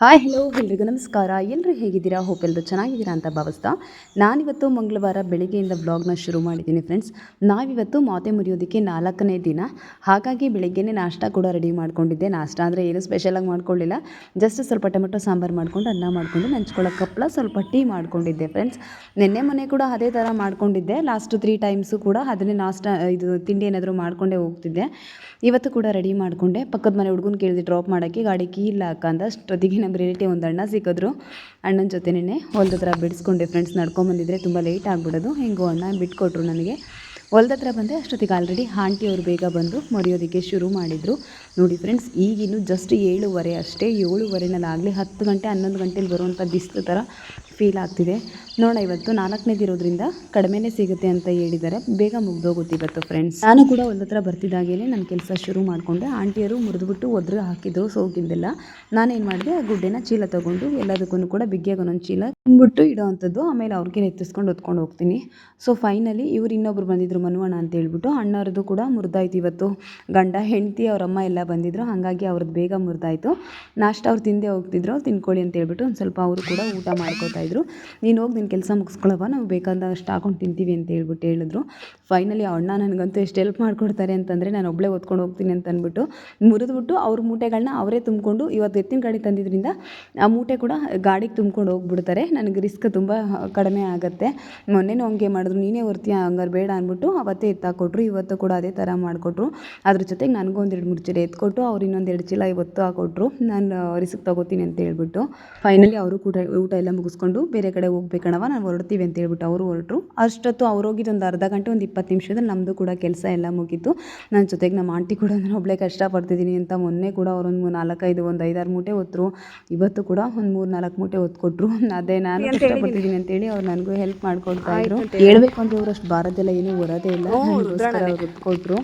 Hi hello ಎಲ್ರಿಗೂ ನಮಸ್ಕಾರ. ಎಲ್ಲರೂ ಹೇಗಿದ್ದೀರಾ? ಹೋಪ್ ಎಲ್ಲರೂ ಚೆನ್ನಾಗಿದ್ದೀರಾ ಅಂತ ಭಾವಿಸ್ತಾ. ನಾನಿವತ್ತು ಮಂಗಳವಾರ ಬೆಳಗ್ಗೆಯಿಂದ ವ್ಲಾಗ್ನ ಶುರು ಮಾಡಿದ್ದೀನಿ ಫ್ರೆಂಡ್ಸ್ ನಾವಿವತ್ತು ಮಾತೆ ಮುರಿಯೋದಕ್ಕೆ ನಾಲ್ಕನೇ ದಿನ. ಹಾಗಾಗಿ ಬೆಳಗ್ಗೆನೆ ನಾಷ್ಟ ಕೂಡ ರೆಡಿ ಮಾಡ್ಕೊಂಡಿದ್ದೆ. ನಾಷ್ಟ ಅಂದರೆ ಏನು ಸ್ಪೆಷಲಾಗಿ ಮಾಡ್ಕೊಳ್ಳಿಲ್ಲ. ಜಸ್ಟ್ ಸ್ವಲ್ಪ ಟೊಮೆಟೊ, ಸಾಂಬಾರು ಮಾಡಿಕೊಂಡು ಅನ್ನ ಮಾಡಿಕೊಂಡು ನೆಂಚ್ಕೊಳ್ಳೋ ಕಪ್ಪಳ ಸ್ವಲ್ಪ ಟೀ ಮಾಡ್ಕೊಂಡಿದ್ದೆ ಫ್ರೆಂಡ್ಸ್ ನಿನ್ನೆ ಮನೆ ಕೂಡ ಅದೇ ಥರ ಮಾಡ್ಕೊಂಡಿದ್ದೆ. ಲಾಸ್ಟ್ ತ್ರೀ ಟೈಮ್ಸು ಕೂಡ ಅದನ್ನೇ ನಾಷ್ಟ, ಇದು ತಿಂಡಿ ಏನಾದರೂ ಮಾಡಿಕೊಂಡೇ ಹೋಗ್ತಿದ್ದೆ. ಇವತ್ತು ಕೂಡ ರೆಡಿ ಮಾಡಿಕೊಂಡೆ. ಪಕ್ಕದ ಮನೆ ಹುಡುಗನ ಕೇಳಿದೆ ಡ್ರಾಪ್ ಮಾಡೋಕ್ಕೆ, ಗಾಡಿ ಕೀ ಇಲ್ಲ ಅಕ್ಕ ಅಂದ ಅಷ್ಟೊತ್ತಿಗೆ ನಮ್ಮ ರಿಲೇಟಿವ್ ಒಂದು ಅಣ್ಣ ಸಿಕ್ಕಿದ್ರು. ಅಣ್ಣನ ಜೊತೆನೇ ಹೊಲದ ಹತ್ರ ಬಿಡಿಸ್ಕೊಂಡೆ ಫ್ರೆಂಡ್ಸ್ ನಡ್ಕೊಂಬಂದಿದ್ರೆ ತುಂಬ ಲೇಟ್ ಆಗಿಬಿಡೋದು. ಹೆಂಗೋ ಅಣ್ಣ ಬಿಟ್ಕೊಟ್ರು ನನಗೆ ಹೊಲ್ದ ಹತ್ರ ಬಂದೆ, ಅಷ್ಟೊತ್ತಿಗೆ ಆಲ್ರೆಡಿ ಆಂಟಿ ಅವರು ಬೇಗ ಬಂದು ಮರೆಯೋದಕ್ಕೆ ಶುರು ಮಾಡಿದರು. ನೋಡಿ ಫ್ರೆಂಡ್ಸ್ ಈಗಿನ್ನು ಜಸ್ಟ್ ಏಳುವರೆ ಅಷ್ಟೇ ಏಳುವರೆನಲ್ಲಿ ಆಗಲಿ, ಹತ್ತು ಗಂಟೆ, ಹನ್ನೊಂದು ಗಂಟೆಲಿ ಬರುವಂಥ ಬಿಸಿಲು ಥರ ಫೀಲ್ ಆಗ್ತಿದೆ. ನೋಡ ಇವತ್ತು ನಾಲ್ಕನೇದು ಇರೋದ್ರಿಂದ ಕಡಿಮೆನೇ ಸಿಗುತ್ತೆ ಅಂತ ಹೇಳಿದ್ದಾರೆ. ಬೇಗ ಮುಗ್ದೋಗುತ್ತೆ ಇವತ್ತು ಫ್ರೆಂಡ್ಸ್ ನಾನು ಕೂಡ ಒಂದು ಹತ್ರ ಬರ್ತಿದ್ದಾಗೇ ನನ್ನ ಕೆಲಸ ಶುರು ಮಾಡಿಕೊಂಡೆ. ಆಂಟಿಯರು ಮುರಿದ್ಬಿಟ್ಟು ಒದ್ರು ಹಾಕಿದ್ರು ಸೋಗಿದ್ದೆಲ್ಲ ನಾನೇನು ಮಾಡಿದೆ, ಆ ಗುಡ್ಡೆನ ಚೀಲ ತೊಗೊಂಡು ಎಲ್ಲದಕ್ಕೂ ಕೂಡ ಬಿಗ್ಗಿಯಾಗ ಒಂದೊಂದು ಚೀಲ ತುಂಬಿಟ್ಟು ಇಡೋ ಅಂಥದ್ದು ಆಮೇಲೆ ಅವ್ರಿಗೆ ಎತ್ತಿಸ್ಕೊಂಡು ಹೊತ್ಕೊಂಡು ಹೋಗ್ತೀನಿ. ಸೊ ಫೈನಲಿ ಇವ್ರು ಇನ್ನೊಬ್ರು ಬಂದಿದ್ರು. ಮನುವಣ್ಣ ಅಂತ ಹೇಳ್ಬಿಟ್ಟು ಅಣ್ಣವ್ರದ್ದು ಕೂಡ ಮುರಿದಾಯ್ತು ಇವತ್ತು. ಗಂಡ, ಹೆಂಡತಿ, ಅವರಮ್ಮ ಎಲ್ಲ ಬಂದಿದ್ರು. ಹಾಗಾಗಿ ಅವ್ರದ್ದು ಬೇಗ ಮುರಿದಾಯ್ತು. ನಾಷ್ಟ ಅವ್ರು ತಿಂದೇ ಹೋಗ್ತಿದ್ರು. ತಿನ್ಕೊಳ್ಳಿ ಅಂತ ಹೇಳ್ಬಿಟ್ಟು ಒಂದು ಸ್ವಲ್ಪ ಅವರು ಕೂಡ ಊಟ ಮಾಡ್ಕೊತಾ ಇದ್ರು. ನೀನು ಹೋಗಿ ನಿನ್ನ ಕೆಲಸ ಮುಗಿಸ್ಕೊಳ್ಳವ ನಾವು ಬೇಕಾದಷ್ಟು ಹಾಕೊಂಡು ತಿಂತೀವಿ ಅಂತ ಹೇಳ್ಬಿಟ್ಟು ಹೇಳಿದ್ರು. ಫೈನಲಿ ಅಣ್ಣ ನನಗಂತೂ ಎಷ್ಟು ಹೆಲ್ಪ್ ಮಾಡ್ಕೊಡ್ತಾರೆ ಅಂತಂದರೆ ನಾನು ಒಬ್ಬಳೇ ಓದ್ಕೊಂಡು ಹೋಗ್ತೀನಿ ಅಂತ ಅಂದ್ಬಿಟ್ಟು ಮುರಿದ್ಬಿಟ್ಟು ಅವ್ರ ಮೂಟೆಗಳನ್ನ ಅವರೇ ತುಂಬಿಕೊಂಡು ಇವತ್ತು ಎತ್ತಿನ ಗಾಡಿ ತಂದಿದ್ದರಿಂದ ಆ ಮೂಟೆ ಕೂಡ ಗಾಡಿಗೆ ತುಂಬ್ಕೊಂಡು ಹೋಗ್ಬಿಡ್ತಾರೆ. ನನಗೆ ರಿಸ್ಕ್ ತುಂಬ ಕಡಿಮೆ ಆಗುತ್ತೆ. ಮೊನ್ನೆನೂ ಹಂಗೆ ಮಾಡಿದ್ರು. ನೀನೇ ಹೊರ್ತೀಯ? ಹಂಗಾರೆ ಬೇಡ ಅಂದ್ಬಿಟ್ಟು ಅವತ್ತೇ ಎತ್ತಾಕೊಟ್ರು ಇವತ್ತು ಕೂಡ ಅದೇ ಥರ ಮಾಡಿಕೊಟ್ರು. ಅದ್ರ ಜೊತೆಗೆ ನನಗೂ ಒಂದೆರಡು ಮೂರು ಚೀಲ ಎತ್ಕೊಟ್ಟು ಅವ್ರು ಇನ್ನೊಂದೆರಡು ಚೀಲ ಇವತ್ತು ಹಾಕೊಟ್ರು. ನಾನು ರಿಸ್ಕ್ ತೊಗೋತೀನಿ ಅಂತ ಹೇಳ್ಬಿಟ್ಟು. ಫೈನಲಿ ಅವರು ಕೂಡ ಊಟ ಎಲ್ಲ ಮುಗಿಸ್ಕೊಂಡು ಬೇರೆ ಕಡೆ ಹೋಗ್ಬೇಕಣವ ನಾನು ಹೊರಡ್ತೀವಿ ಅಂತ ಹೇಳ್ಬಿಟ್ಟು ಅವರು ಹೊರಟರು. ಅಷ್ಟೊತ್ತು ಅವ್ರು ಹೋಗಿದ್ದು ಒಂದು ಅರ್ಧ ಗಂಟೆ ಒಂದು ಇಪ್ಪತ್ತು ನಿಮಿಷದಲ್ಲಿ ನಮ್ಮದು ಕೂಡ ಕೆಲಸ ಎಲ್ಲ ಮುಗೀತು. ನನ್ನ ಜೊತೆಗೆ ನಮ್ಮ ಆಂಟಿ ಕೂಡ ನಾನು ಒಬ್ಬಳೇ ಕಷ್ಟಪಡ್ತಿದ್ದೀನಿ ಅಂತ ಮೊನ್ನೆ ಕೂಡ ಅವ್ರೊಂದು ನಾಲ್ಕೈದು ಒಂದು ಐದಾರು ಮೂಟೆ ಹೊತ್ತರು ಇವತ್ತು ಕೂಡ ಒಂದು ಮೂರು ನಾಲ್ಕು ಮೂಟೆ ಹೊತ್ಕೊಟ್ರು. ಅದೇ ನಾನು ಕಷ್ಟಪಡ್ತಿದ್ದೀನಿ ಅಂತೇಳಿ ಅವ್ರು ನನಗೂ ಹೆಲ್ಪ್ ಮಾಡ್ಕೊಡ್ತಾ ಇದ್ರು. ಹೇಳ್ಬೇಕು ಅಂತ ಅವ್ರು ಅಷ್ಟು ಭಾರದೆಲ್ಲ ಏನೂ ಹೊರೋದೇ ಇಲ್ಲ. ಅವ್ರು ಹೊತ್ಕೊಟ್ರು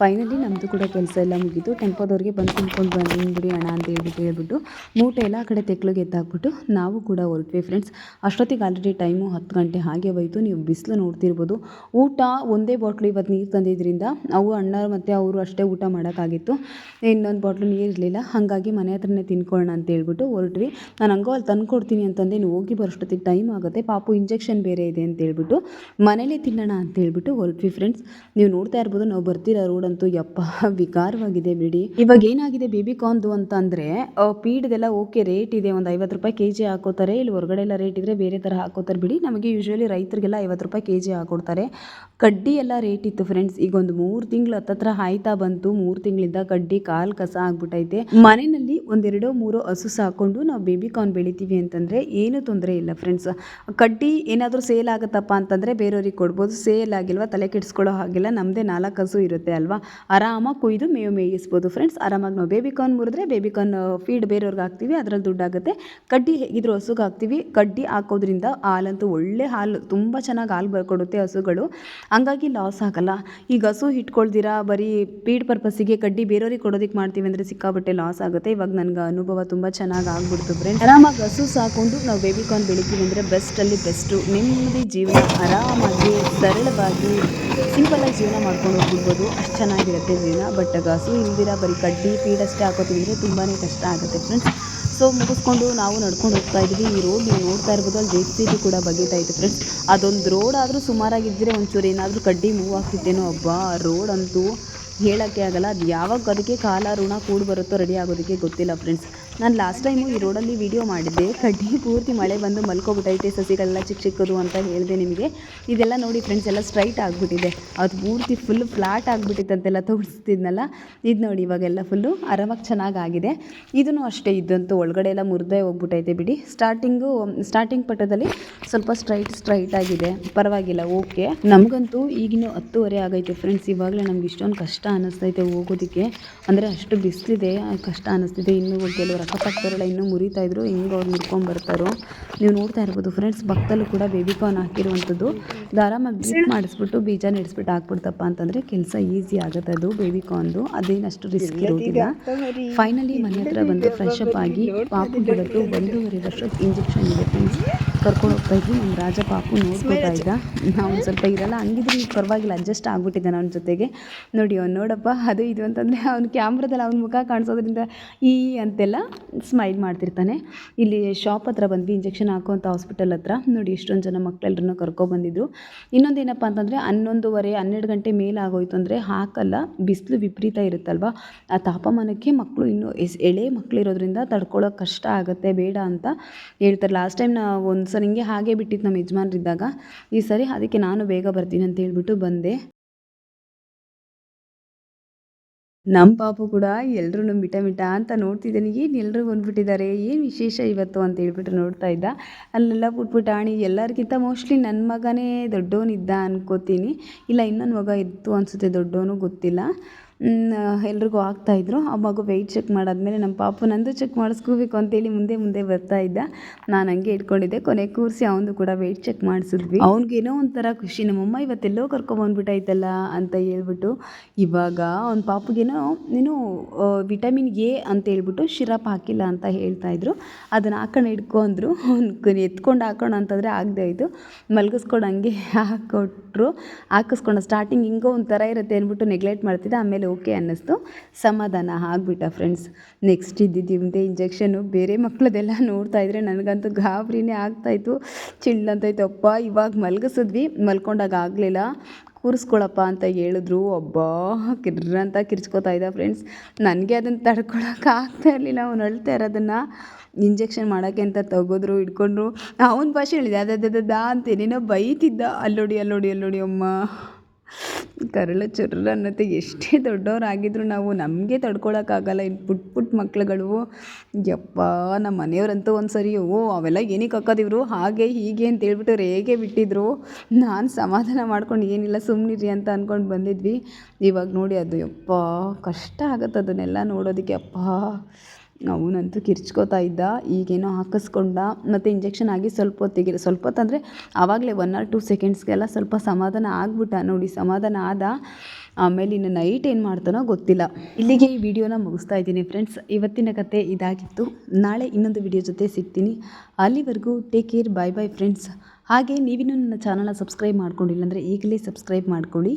ಫೈನಲಿ ನಮ್ಮದು ಕೂಡ ಕೆಲಸ ಎಲ್ಲ ಮುಗಿತು ಟೆಂಪೋದವ್ರಿಗೆ ಬಂದು ತುಂಬ್ಕೊಂಡು ಬಂದ್ಬಿಡಿ ಅಣ್ಣ ಅಂತ ಹೇಳ್ಬಿಟ್ಟು ಹೇಳ್ಬಿಟ್ಟು ಮೂಟೆ ಎಲ್ಲ ಕಡೆ ತೆಕ್ಳಿಗೆ ಎತ್ತಾಕ್ಬಿಟ್ಟು ನಾವು ಕೂಡ ಹೊರಟ್ವಿ ಫ್ರೆಂಡ್ಸ್ ಅಷ್ಟೊತ್ತಿಗೆ ಆಲ್ರೆಡಿ ಟೈಮು ಹತ್ತು ಗಂಟೆ ಹಾಗೆ ಹೋಯಿತು. ನೀವು ಬಿಸಿಲು ನೋಡ್ತಿರ್ಬೋದು. ಊಟ ಒಂದೇ ಬಾಟ್ಲು ಇವತ್ತು ನೀರು ತಂದಿದ್ದರಿಂದ ಅವು ಅಣ್ಣ ಮತ್ತು ಅವರು ಅಷ್ಟೇ ಊಟ ಮಾಡೋಕ್ಕಾಗಿತ್ತು. ಇನ್ನೊಂದು ಬಾಟ್ಲು ನೀರು ಇರಲಿಲ್ಲ. ಹಾಗಾಗಿ ಮನೆ ಹತ್ರನೇ ತಿನ್ಕೊಳ್ಳೋಣ ಅಂತ ಹೇಳ್ಬಿಟ್ಟು ಹೊರಟ್ವಿ. ನಾನು ಹಂಗೋ ಅಲ್ಲಿ ತಂದು ಕೊಡ್ತೀನಿ ಅಂತಂದೇ. ನೀವು ಹೋಗಿ ಬರೋಷ್ಟೊತ್ತಿಗೆ ಟೈಮ್ ಆಗುತ್ತೆ. ಪಾಪು ಇಂಜೆಕ್ಷನ್ ಬೇರೆ ಇದೆ ಅಂತ ಹೇಳ್ಬಿಟ್ಟು ಮನೇಲಿ ತಿನ್ನೋಣ ಅಂತ ಹೇಳ್ಬಿಟ್ಟು ಹೊರಟ್ವಿ ಫ್ರೆಂಡ್ಸ್ ನೀವು ನೋಡ್ತಾ ಇರ್ಬೋದು. ನಾವು ಬರ್ತೀರ ರೋಡ್ ಅಂತೂ ಯಪ್ಪ, ವಿಕಾರವಾಗಿದೆ ಬಿಡಿ. ಇವಾಗ ಏನಾಗಿದೆ ಬೇಬಿ ಕಾರ್ನ್ದು ಅಂತ ಅಂದ್ರೆ ಪೀಡ್ದೆಲ್ಲ ಓಕೆ ರೇಟ್ ಇದೆ, ಒಂದು ಐವತ್ತು ರೂಪಾಯಿ ಕೆ ಜಿ ಹಾಕೋತಾರೆ, ಇಲ್ಲಿ ಹೊರಗಡೆ ಎಲ್ಲ ರೇಟ್ ಇದ್ರೆ ಬೇರೆ ತರ ಹಾಕೋತಾರೆ ಬಿಡಿ. ನಮಗೆ ಯೂಶ್ವಲಿ ರೈತರಿಗೆಲ್ಲ ಐವತ್ತು ರೂಪಾಯಿ ಕೆ ಜಿ ಹಾಕೊಡ್ತಾರೆ. ಕಡ್ಡಿ ಎಲ್ಲ ರೇಟ್ ಇತ್ತು ಫ್ರೆಂಡ್ಸ್ ಈಗ ಒಂದು ಮೂರು ತಿಂಗಳು ಹತ್ತತ್ರ ಹಾಯ್ತಾ ಬಂತು, ಮೂರು ತಿಂಗಳಿಂದ ಕಡ್ಡಿ ಕಾಲು ಕಸ ಆಗ್ಬಿಟ್ಟೈತೆ ಮನೆಯಲ್ಲಿ ಒಂದೆರಡೋ ಮೂರೋ ಹಸು ಸಾಕೊಂಡು ನಾವು ಬೇಬಿ ಕಾರ್ನ್ ಬೆಳಿತೀವಿ ಅಂತಂದರೆ ಏನು ತೊಂದರೆ ಇಲ್ಲ ಫ್ರೆಂಡ್ಸ್ ಕಡ್ಡಿ ಏನಾದರೂ ಸೇಲ್ ಆಗುತ್ತಪ್ಪ ಅಂತಂದ್ರೆ ಬೇರೆಯವ್ರಿಗೆ ಕೊಡ್ಬೋದು ಸೇಲ್ ಆಗಿಲ್ವಾ, ತಲೆ ಕೆಡಿಸ್ಕೊಳ್ಳೋ ಹಾಗಿಲ್ಲ ನಮ್ಮದೇ ನಾಲ್ಕು ಹಸು ಇರುತ್ತೆ ಅಲ್ವಾ? ಆರಾಮಾಗಿ ಕುಯ್ದು ಮೇವು ಮೇಯಿಸ್ಬೋದು. ಫ್ರೆಂಡ್ಸ್ ಆರಾಮಾಗಿ ನಾವು ಬೇಬಿ ಕಾರ್ನ್ ಮುರಿದ್ರೆ ಬೇಬಿ ಕಾರ್ನ್ ಫೀಡ್ ಬೇರೆಯವ್ರಿಗೆ ಹಾಕ್ತೀವಿ ಅದರಲ್ಲಿ ದುಡ್ಡಾಗುತ್ತೆ. ಕಡ್ಡಿ ಹೇಗಿದ್ರು ಹಸುಗೆ ಹಾಕ್ತೀವಿ. ಕಡ್ಡಿ ಹಾಕೋದ್ರಿಂದ ಹಾಲಂತೂ ಒಳ್ಳೆ ಹಾಲು, ತುಂಬ ಚೆನ್ನಾಗಿ ಹಾಲು ಬರ್ಕೊಡುತ್ತೆ ಹಸುಗಳು. ಹಂಗಾಗಿ ಲಾಸ್ ಆಗಲ್ಲ. ಈಗ ಹಸು ಇಟ್ಕೊಳ್ದಿರಾ ಬರೀ ಫೀಡ್ ಪರ್ಪಸ್ಸಿಗೆ ಕಡ್ಡಿ ಬೇರೆಯವ್ರಿಗೆ ಕೊಡೋದಕ್ಕೆ ಮಾಡ್ತೀವಿ ಅಂದರೆ ಸಿಕ್ಕಾಬಟ್ಟೆ ಲಾಸ್ ಆಗುತ್ತೆ. ಇವಾಗ ನನಗೆ ಅನುಭವ ತುಂಬ ಚೆನ್ನಾಗಿ ಆಗ್ಬಿಡ್ತು ಫ್ರೆಂಡ್ಸ್ ಆರಾಮಾಗಿ ಹಸು ಸಾಕೊಂಡು ನಾವು ಬೇಬಿ ಕಾರ್ನ್ ಬೆಳಿತೀವಿ ಅಂದರೆ ಬೆಸ್ಟಲ್ಲಿ ಬೆಸ್ಟು ನೆಮ್ಮದಿ ಜೀವನ, ಆರಾಮಾಗಿ, ಸರಳವಾಗಿ ಸಿಂಪಲಾಗಿ ಜೀವನ ಮಾಡ್ಕೊಂಡು ಹೋಗ್ಬಿಡ್ಬೋದು. ಅಷ್ಟು ಚೆನ್ನಾಗಿರುತ್ತೆ ಜೀವನ ಬಟ್ ಹಸು ಇಲ್ದಿರ ಬರೀ ಕಡ್ಡಿ ಫೀಡಷ್ಟೇ ಅಂದರೆ ತುಂಬಾ ಕಷ್ಟ ಆಗುತ್ತೆ ಫ್ರೆಂಡ್ಸ್ ಸೊ ಮುಗಿಸ್ಕೊಂಡು ನಾವು ನಡ್ಕೊಂಡು ಹೋಗ್ತಾ ಇದ್ವಿ. ಈ ರೋಡ್ ನೀವು ನೋಡ್ತಾ ಇರ್ಬೋದು, ಅಲ್ಲಿ ಜೆ ಸಿ ಕೂಡ ಬಗೀತಾ ಇತ್ತು ಫ್ರೆಂಡ್ಸ್ ಅದೊಂದು ರೋಡ್ ಆದರೂ ಸುಮಾರಾಗಿದ್ದರೆ ಒಂಚೂರು ಏನಾದರೂ ಕಡ್ಡಿ ಮೂವ್ ಆಗ್ತಿದ್ದೇನೋ ಅಬ್ಬಾ ರೋಡ್ ಅಂತೂ ಹೇಳೋಕ್ಕೆ ಆಗಲ್ಲ. ಅದು ಯಾವಾಗ, ಅದಕ್ಕೆ ಕಾಲ, ಋಣ ಕೂಡಿ ಬರುತ್ತೋ ರೆಡಿ ಆಗೋದಕ್ಕೆ ಗೊತ್ತಿಲ್ಲ ಫ್ರೆಂಡ್ಸ್ ನಾನು ಲಾಸ್ಟ್ ಟೈಮು ಈ ರೋಡಲ್ಲಿ ವೀಡಿಯೋ ಮಾಡಿದ್ದೆ. ಕಡ್ಡಿ ಪೂರ್ತಿ ಮಳೆ ಬಂದು ಮಲ್ಕೊಬಿಟ್ಟೈತೆ ಸಸಿಗಳೆಲ್ಲ ಚಿಕ್ಕ ಚಿಕ್ಕದು ಅಂತ ಹೇಳಿದೆ ನಿಮಗೆ. ಇದೆಲ್ಲ ನೋಡಿ ಫ್ರೆಂಡ್ಸ್ ಎಲ್ಲ ಸ್ಟ್ರೈಟ್ ಆಗಿಬಿಟ್ಟಿದೆ. ಅದು ಪೂರ್ತಿ ಫುಲ್ ಫ್ಲಾಟ್ ಆಗಿಬಿಟ್ಟಿತ್ತಂತೆಲ್ಲ ತೋರಿಸ್ತಿದ್ನಲ್ಲ. ಇದು ನೋಡಿ ಇವಾಗೆಲ್ಲ ಫುಲ್ಲು ಆರಾಮಾಗಿ ಚೆನ್ನಾಗಾಗಿದೆ ಇದೂ ಅಷ್ಟೇ ಇದ್ದಂತೂ ಒಳಗಡೆ ಎಲ್ಲ ಮುರಿದೇ ಹೋಗ್ಬಿಟ್ಟೈತೆ ಬಿಡಿ. ಸ್ಟಾರ್ಟಿಂಗು ಸ್ಟಾರ್ಟಿಂಗ್ ಪಟ್ಟದಲ್ಲಿ ಸ್ವಲ್ಪ ಸ್ಟ್ರೈಟ್ ಸ್ಟ್ರೈಟ್ ಆಗಿದೆ. ಪರವಾಗಿಲ್ಲ ಓಕೆ ನಮಗಂತೂ ಈಗಿನ ಹತ್ತುವರೆ ಆಗೈತೆ ಫ್ರೆಂಡ್ಸ್ ಇವಾಗಲೇ ನಮ್ಗೆ ಇಷ್ಟೊಂದು ಕಷ್ಟ ಅನ್ನಿಸ್ತೈತೆ ಹೋಗೋದಕ್ಕೆ. ಅಂದರೆ ಅಷ್ಟು ಬಿಸಿಲಿದೆ, ಕಷ್ಟ ಅನ್ನಿಸ್ತಿದೆ ಇನ್ನೂ ಕೆಲವರು ಅಕ್ಕಪಕ್ಕದವರೆಲ್ಲ ಇನ್ನೂ ಮುರಿತಾ ಇದ್ರು ಹಿಂಗೆ ಅವ್ರು ಮುರ್ಕೊಂಡು ಬರ್ತಾರೋ. ನೀವು ನೋಡ್ತಾ ಇರ್ಬೋದು ಫ್ರೆಂಡ್ಸ್ ಭಕ್ತಲ್ಲೂ ಕೂಡ ಬೇಬಿ ಕಾರ್ನ್ ಹಾಕಿರುವಂಥದ್ದು ಆರಾಮಾಗಿ ಬೀಟ್ ಮಾಡಿಸ್ಬಿಟ್ಟು ಬೀಜ ನೆಡ್ಸ್ಬಿಟ್ಟು ಹಾಕ್ಬಿಡ್ತಪ್ಪ ಅಂತಂದರೆ ಕೆಲಸ ಈಸಿ ಆಗುತ್ತೆ ಅದು ಬೇಬಿ ಕಾರ್ನ್ದು ದು. ಅದೇನಷ್ಟು ರಿಸ್ಕ್ ಇರೋದಿಲ್ಲ. ಫೈನಲಿ ಮನೆ ಹತ್ರ ಬಂದು ಫ್ರೆಶ್ ಅಪ್ ಆಗಿ ಪಾಪು ಗಿಡಕ್ಕೆ ಒಂದೂವರೆ ವರ್ಷದ ಇಂಜೆಕ್ಷನ್ ಇದೆ ಫ್ರೆಂಡ್ಸ್ ಕರ್ಕೊಂಡು ಹೋಗ್ತಾ ಇದ್ವಿ. ನಮ್ಮ ರಾಜ ಪಾಪು ನೋಡ್ಕೊತಾ ಇದ್ದ. ನಾವು ಸ್ವಲ್ಪ ಇರಲ್ಲ ಹಂಗಿದ್ರೆ ಈಗ ಪರವಾಗಿಲ್ಲ ಅಡ್ಜಸ್ಟ್ ಆಗ್ಬಿಟ್ಟಿದ್ದಾನೆ ಅವ್ನ ಜೊತೆಗೆ. ನೋಡಿ ಅವ್ನು ನೋಡಪ್ಪ ಅದು ಇದು ಅಂತಂದರೆ ಅವ್ನು ಕ್ಯಾಮ್ರದಲ್ಲಿ ಅವ್ನ ಮುಖ ಕಾಣಿಸೋದ್ರಿಂದ ಈ ಅಂತೆಲ್ಲ ಸ್ಮೈಲ್ ಮಾಡ್ತಿರ್ತಾನೆ. ಇಲ್ಲಿ ಶಾಪ್ ಹತ್ರ ಬಂದ್ವಿ ಇಂಜೆಕ್ಷನ್ ಹಾಕುವಂಥ ಹಾಸ್ಪಿಟಲ್ ಹತ್ರ. ನೋಡಿ ಎಷ್ಟೊಂದು ಜನ ಮಕ್ಕಳೆಲ್ಲರನ್ನ ಕರ್ಕೊಬಂದಿದ್ರು ಇನ್ನೊಂದು ಏನಪ್ಪ ಅಂತಂದರೆ ಹನ್ನೊಂದುವರೆ ಹನ್ನೆರಡು ಗಂಟೆ ಮೇಲೆ ಆಗೋಯ್ತು ಅಂದರೆ ಹಾಕಲ್ಲ ಬಿಸಿಲು ವಿಪರೀತ ಇರುತ್ತಲ್ವ? ಆ ತಾಪಮಾನಕ್ಕೆ ಮಕ್ಕಳು ಇನ್ನೂ ಎಸ್ ಎಳೆ ಮಕ್ಕಳಿರೋದ್ರಿಂದ ತಡ್ಕೊಳ್ಳೋಕೆ ಕಷ್ಟ ಆಗುತ್ತೆ ಬೇಡ ಅಂತ ಹೇಳ್ತಾರೆ. ಲಾಸ್ಟ್ ಟೈಮ್ ನಾವು ಒಂದು ಸಲ ಹಿಂಗೆ ಹಾಗೆ ಬಿಟ್ಟಿತ್ತು ನಮ್ಮ ಯಜಮಾನ್ರಿದ್ದಾಗ ಈ ಸರಿ ಅದಕ್ಕೆ ನಾನು ಬೇಗ ಬರ್ತೀನಿ ಅಂತ ಹೇಳ್ಬಿಟ್ಟು ಬಂದೆ. ನಮ್ಮ ಪಾಪು ಕೂಡ ಎಲ್ರೂ ಮಿಟ ಮಿಟ ಅಂತ ನೋಡ್ತಿದ್ದಾನೆ. ಏನು ಎಲ್ಲರೂ ಬಂದ್ಬಿಟ್ಟಿದ್ದಾರೆ? ಏನು ವಿಶೇಷ ಇವತ್ತು ಅಂತ ಹೇಳ್ಬಿಟ್ಟು ನೋಡ್ತಾ ಇದ್ದ. ಅಲ್ಲೆಲ್ಲ ಪುಟ್ಬಿಟ್ಟಾಣಿ ಎಲ್ಲರಿಗಿಂತ ಮೋಸ್ಟ್ಲಿ ನನ್ನ ಮಗನೇ ದೊಡ್ಡವನಿದ್ದ ಅನ್ಕೋತೀನಿ. ಇಲ್ಲ, ಇನ್ನೊಂದು ಮಗ ಇತ್ತು ಅನಿಸುತ್ತೆ, ದೊಡ್ಡವನು ಗೊತ್ತಿಲ್ಲ. ಎಲ್ರಿಗೂ ಆಗ್ತಾಯಿದ್ರು ಆ ಮಗು ವೆಯ್ಟ್ ಚೆಕ್ ಮಾಡಾದ್ಮೇಲೆ ನಮ್ಮ ಪಾಪು ನಂದು ಚೆಕ್ ಮಾಡಿಸ್ಕೋಬೇಕು ಅಂತೇಳಿ ಮುಂದೆ ಮುಂದೆ ಬರ್ತಾ ಇದ್ದ. ನಾನು ಹಂಗೆ ಇಟ್ಕೊಂಡಿದ್ದೆ. ಕೊನೆ ಕೂರಿಸಿ ಅವನು ಕೂಡ ವೆಯ್ಟ್ ಚೆಕ್ ಮಾಡಿಸಿದ್ವಿ. ಅವ್ನಿಗೇನೋ ಒಂಥರ ಖುಷಿ. ನಮ್ಮಮ್ಮ ಇವತ್ತೆಲ್ಲೋ ಕರ್ಕೊಂಬಂದ್ಬಿಟ್ಟೈತಲ್ಲ ಅಂತ ಹೇಳ್ಬಿಟ್ಟು ಇವಾಗ ಅವ್ನ ಪಾಪಗೇನೋ ಏನೋ ವಿಟಮಿನ್ ಎ ಅಂತ ಹೇಳ್ಬಿಟ್ಟು ಶಿರಪ್ ಹಾಕಿಲ್ಲ ಅಂತ ಹೇಳ್ತಾಯಿದ್ರು ಅದನ್ನು ಹಾಕೊಂಡು ಹಿಡ್ಕೊಂಡ್ರು ಅವ್ನು ಎತ್ಕೊಂಡು ಹಾಕೋಣ ಅಂತಂದರೆ ಆಗದೆ ಆಯಿತು ಮಲಗಿಸ್ಕೊಂಡು ಹಂಗೆ ಹಾಕ್ಕೊಟ್ರು ಹಾಕಿಸ್ಕೊಂಡು ಸ್ಟಾರ್ಟಿಂಗ್ ಹಿಂಗೋ ಒಂಥರ ಇರುತ್ತೆ ಅಂದ್ಬಿಟ್ಟು ನೆಗ್ಲೆಕ್ಟ್ ಮಾಡ್ತಿದ್ದೆ. ಆಮೇಲೆ ಓಕೆ ಅನ್ನಿಸ್ತು ಸಮಾಧಾನ ಆಗಿಬಿಟ್ಟ ಫ್ರೆಂಡ್ಸ್ ನೆಕ್ಸ್ಟ್ ಇದ್ದಿದ್ದು ಇವಂದೇ ಇಂಜೆಕ್ಷನು ಬೇರೆ ಮಕ್ಕಳದೆಲ್ಲ ನೋಡ್ತಾ ಇದ್ರೆ ನನಗಂತೂ ಗಾಬರಿನೇ ಆಗ್ತಾಯಿತ್ತು ಚಿಲ್ಲಂತೈತೆ ಅಪ್ಪ ಇವಾಗ ಮಲಗಿಸಿದ್ವಿ ಮಲ್ಕೊಂಡಾಗ ಆಗಲಿಲ್ಲ ಕೂರಿಸ್ಕೊಳಪ್ಪ ಅಂತ ಹೇಳಿದ್ರು ಒಬ್ಬ ಕಿರ್ರ ಅಂತ ಕಿರ್ಚ್ಕೋತಾ ಇದ್ದ ಫ್ರೆಂಡ್ಸ್ ನನಗೆ ಅದನ್ನು ತಡ್ಕೊಳಕ್ಕೆ ಆಗ್ತಾ ಇರಲಿಲ್ಲ ಅವ್ನು ಅಳ್ತಾ ಇರೋದನ್ನು ಇಂಜೆಕ್ಷನ್ ಮಾಡೋಕ್ಕೆ ಅಂತ ತೊಗೋದ್ರು ಇಟ್ಕೊಂಡ್ರು ಅವನ ಭಾಷೆ ಹೇಳಿದೆ ಅದೇ ಅಂತ ಏನೇನೋ ಬೈತಿದ್ದ ಅಲ್ಲೋಡಿ ಅಲ್ಲೋಡಿ ಅಲ್ಲೋಡಿ ಅಮ್ಮ ಕರಳು ಚುರ್ರ ಅನ್ನತ್ತೆ ಎಷ್ಟೇ ದೊಡ್ಡವರಾಗಿದ್ರು ನಾವು ನಮಗೆ ತಡ್ಕೊಳಕ್ಕಾಗಲ್ಲ. ಇನ್ನು ಪುಟ್ಟ ಪುಟ್ಟ ಮಕ್ಳುಗಳು, ಯಪ್ಪ ನಮ್ಮ ಮನೆಯವ್ರಂತೂ ಒಂದು ಸರಿ ಓ, ಅವೆಲ್ಲ ಏನಕ್ಕೆ ಹಾಕೋದಿವ್ರು? ಹಾಗೆ, ಹೀಗೆ ಅಂತ ಹೇಳ್ಬಿಟ್ಟು ರೇಗೆ ಬಿಟ್ಟಿದ್ರು. ನಾನು ಸಮಾಧಾನ ಮಾಡ್ಕೊಂಡು ಏನಿಲ್ಲ ಸುಮ್ಮನಿರಿ ಅಂತ ಅಂದ್ಕೊಂಡು ಬಂದಿದ್ವಿ. ಇವಾಗ ನೋಡಿ ಅದು, ಯಪ್ಪ, ಕಷ್ಟ ಆಗುತ್ತೆ ಅದನ್ನೆಲ್ಲ ನೋಡೋದಕ್ಕೆ, ಅಪ್ಪ. ಅವನಂತೂ ಕಿರ್ಚ್ಕೋತಾ ಇದ್ದ, ಈಗೇನೋ ಹಾಕಿಸ್ಕೊಂಡ, ಮತ್ತು ಇಂಜೆಕ್ಷನ್ ಆಗಿ ಸ್ವಲ್ಪ ಹೊತ್ತಿಗೆ, ಸ್ವಲ್ಪ ಹೊತ್ತಂದರೆ ಆವಾಗಲೇ ಒನ್ ಆರ್ ಟೂ ಸೆಕೆಂಡ್ಸ್ಗೆಲ್ಲ ಸ್ವಲ್ಪ ಸಮಾಧಾನ ಆಗ್ಬಿಟ್ಟ. ನೋಡಿ, ಸಮಾಧಾನ ಆದ, ಆಮೇಲೆ ಇನ್ನು ನೈಟ್ ಏನು ಮಾಡ್ತಾನೋ ಗೊತ್ತಿಲ್ಲ. ಇಲ್ಲಿಗೆ ಈ ವಿಡಿಯೋನ ಮುಗಿಸ್ತಾ ಇದ್ದೀನಿ ಫ್ರೆಂಡ್ಸ್ ಇವತ್ತಿನ ಕತೆ ಇದಾಗಿತ್ತು. ನಾಳೆ ಇನ್ನೊಂದು ವಿಡಿಯೋ ಜೊತೆ ಸಿಗ್ತೀನಿ. ಅಲ್ಲಿವರೆಗೂ take care bye bye friends ಹಾಗೆ ನೀವಿನ್ನೂ ನನ್ನ ಚಾನಲ್ನ ಸಬ್ಸ್ಕ್ರೈಬ್ ಮಾಡ್ಕೊಂಡಿಲ್ಲ ಅಂದರೆ ಈಗಲೇ ಸಬ್ಸ್ಕ್ರೈಬ್ ಮಾಡ್ಕೊಳ್ಳಿ.